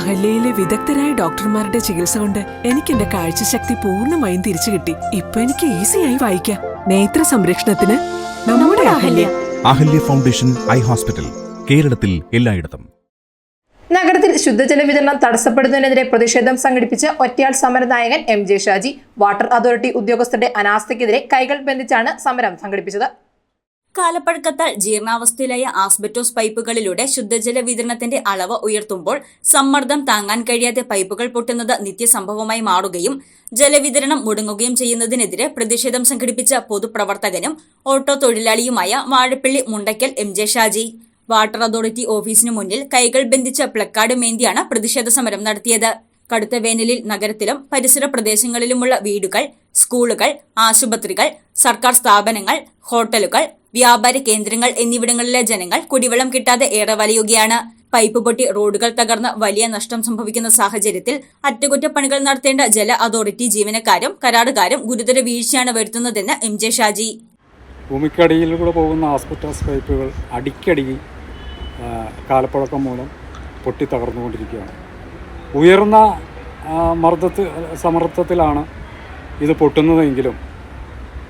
അഹല്യയിലെ വിദഗ്ധരായ ഡോക്ടർമാരുടെ ചികിത്സ കൊണ്ട് എനിക്ക് എന്റെ കാഴ്ചശക്തി പൂർണമായും തിരിച്ചു കിട്ടി. ഇപ്പൊ എനിക്ക് ഈസിയായി വായിക്കാം. നേത്ര സംരക്ഷണത്തിന് നമ്മുടെ Ahalya. Ahalya foundation eye hospital കേരളത്തിൽ എല്ലായിടത്തും. നഗരത്തിൽ ശുദ്ധജല വിതരണം തടസ്സപ്പെടുന്നതിനെതിരെ പ്രതിഷേധം സംഘടിപ്പിച്ച് ഒറ്റയാൾ സമരനായകൻ M J Shaji water authority ഉദ്യോഗസ്ഥരുടെ അനാസ്ഥയ്ക്കെതിരെ കൈകൾ ബന്ധിച്ചാണ് സമരം സംഘടിപ്പിച്ചത്. കാലപ്പഴക്കത്താൽ ജീർണാവസ്ഥയിലായ ആസ്ബറ്റോസ് പൈപ്പുകളിലൂടെ ശുദ്ധജല വിതരണത്തിന്റെ അളവ് ഉയർത്തുമ്പോൾ സമ്മർദ്ദം താങ്ങാൻ കഴിയാതെ പൈപ്പുകൾ പൊട്ടുന്നത് നിത്യസംഭവമായി മാറുകയും ജലവിതരണം മുടങ്ങുകയും ചെയ്യുന്നതിനെതിരെ പ്രതിഷേധം സംഘടിപ്പിച്ച പൊതുപ്രവർത്തകനും auto തൊഴിലാളിയുമായ Vazhappally Mundakkal M J Shaji. Water authority ഓഫീസിനു മുന്നിൽ കൈകൾ ബന്ധിച്ച പ്ലക്കാർഡ് മേന്തിയാണ് പ്രതിഷേധ സമരം നടത്തിയത്. കടുത്ത വേനലിൽ നഗരത്തിലും പരിസര പ്രദേശങ്ങളിലുമുള്ള വീടുകൾ സ്കൂളുകൾ ആശുപത്രികൾ സർക്കാർ സ്ഥാപനങ്ങൾ ഹോട്ടലുകൾ വ്യാപാര കേന്ദ്രങ്ങൾ എന്നിവിടങ്ങളിലെ ജനങ്ങൾ കുടിവെള്ളം കിട്ടാതെ ഏറെ വലയുകയാണ് പൈപ്പ് പൊട്ടി റോഡുകൾ തകർന്ന് വലിയ നഷ്ടം സംഭവിക്കുന്ന സാഹചര്യത്തിൽ അറ്റകുറ്റപ്പണികൾ നടത്തേണ്ട ജല അതോറിറ്റി ജീവനക്കാരും കരാറുകാരും ഗുരുതര വീഴ്ചയാണ് വരുത്തുന്നതെന്ന് എം ജെ ഷാജി. ഭൂമിക്കടിയിലൂടെ പോകുന്ന ആസ്പെറ്റാസ് പൈപ്പുകൾ അടിക്കടി കാലപ്പഴക്കം മൂലം പൊട്ടി തകർന്നുകൊണ്ടിരിക്കുകയാണ്. ഉയർന്ന മർദ്ദത്തിൽ സമ്മർദ്ദത്തിലാണ് ഇത് പൊട്ടുന്നതെങ്കിലും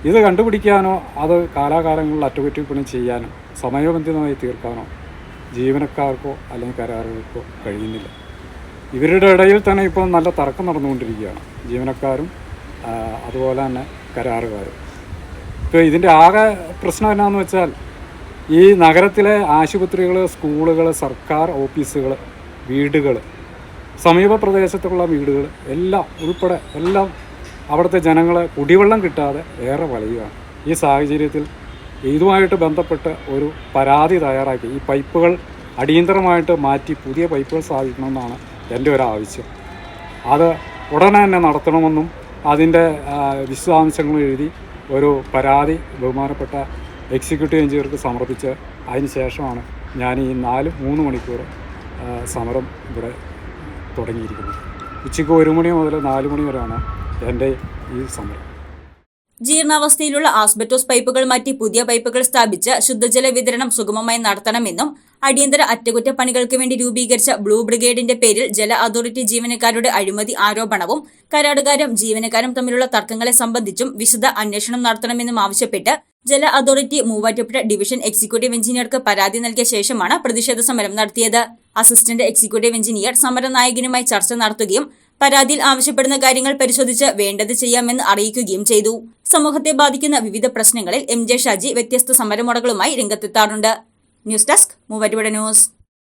ഇത് കണ്ടുപിടിക്കാനോ അത് കാലാകാലങ്ങളിൽ അറ്റകുറ്റപ്പണി ചെയ്യാനോ സമയബന്ധിതമായി തീർക്കാനോ ജീവനക്കാർക്കോ അല്ലെങ്കിൽ കരാറുകൾക്കോ കഴിയുന്നില്ല. ഇവരുടെ ഇടയിൽ തന്നെ ഇപ്പോൾ നല്ല തർക്കം നടന്നുകൊണ്ടിരിക്കുകയാണ്. ജീവനക്കാരും അതുപോലെ തന്നെ കരാറുകാരും. ഇപ്പോൾ ഇതിന്റെ ആകെ പ്രശ്നം എന്നാന്ന് വെച്ചാൽ ഈ നഗരത്തിലെ ആശുപത്രികൾ സ്കൂളുകൾ സർക്കാർ ഓഫീസുകൾ വീടുകൾ സമീപ പ്രദേശത്തുള്ള വീടുകൾ എല്ലാം ഉൾപ്പെടെ എല്ലാം അവിടുത്തെ ജനങ്ങളെ കുടിവെള്ളം കിട്ടാതെ ഏറെ വലയുകയാണ്. ഈ സാഹചര്യത്തിൽ ഇതുമായിട്ട് ബന്ധപ്പെട്ട് ഒരു പരാതി തയ്യാറാക്കി. ഈ പൈപ്പുകൾ അടിയന്തരമായിട്ട് മാറ്റി പുതിയ പൈപ്പുകൾ സ്ഥാപിക്കണമെന്നാണ് എന്റെ ഒരു ആവശ്യം. അത് ഉടനെ തന്നെ നടത്തണമെന്നും അതിന്റെ വിശദാംശങ്ങൾ എഴുതി ഒരു പരാതി ബഹുമാനപ്പെട്ട എക്സിക്യൂട്ടീവ് എഞ്ചിനീയർക്ക് സമർപ്പിച്ച് അതിന് ശേഷമാണ് ഞാൻ ഈ നാല് മൂന്ന് മണിക്കൂർ സമരം ഇവിടെ തുടങ്ങിയിരിക്കുന്നത്. ഉച്ചയ്ക്ക് ഒരു മണി മുതൽ നാല് മണി വരെയാണ് എന്റെ ഈ സമരം. ജീർണാവസ്ഥയിലുള്ള ആസ്ബറ്റോസ് പൈപ്പുകൾ മാറ്റി പുതിയ പൈപ്പുകൾ സ്ഥാപിച്ച് ശുദ്ധജല വിതരണം സുഗമമായി നടത്തണമെന്നും അടിയന്തര അറ്റകുറ്റപ്പണികൾക്ക് വേണ്ടി രൂപീകരിച്ച ബ്ലൂ ബ്രിഗേഡിന്റെ പേരിൽ ജല അതോറിറ്റി ജീവനക്കാരുടെ അഴിമതി ആരോപണവും കരാടുകാരും ജീവനക്കാരും തമ്മിലുള്ള തർക്കങ്ങളെ സംബന്ധിച്ചും വിശദ അന്വേഷണം നടത്തണമെന്നും ആവശ്യപ്പെട്ട് ജല അതോറിറ്റി മൂവാറ്റുപുഴ ഡിവിഷൻ എക്സിക്യൂട്ടീവ് എഞ്ചിനീയർക്ക് പരാതി നൽകിയ ശേഷമാണ് പ്രതിഷേധ സമരം നടത്തിയത്. അസിസ്റ്റന്റ് എക്സിക്യൂട്ടീവ് എഞ്ചിനീയർ സമരനായകനുമായി ചർച്ച നടത്തുകയും പരാതിയിൽ ആവശ്യപ്പെടുന്ന കാര്യങ്ങൾ പരിശോധിച്ച് വേണ്ടത് ചെയ്യാമെന്ന് അറിയിക്കുകയും ചെയ്തു. സമൂഹത്തെ ബാധിക്കുന്ന വിവിധ പ്രശ്നങ്ങളിൽ എം ജെ ഷാജി വ്യത്യസ്ത സമരമുറകളുമായി രംഗത്തെത്താറുണ്ട്. News desk Muvattupuzha news.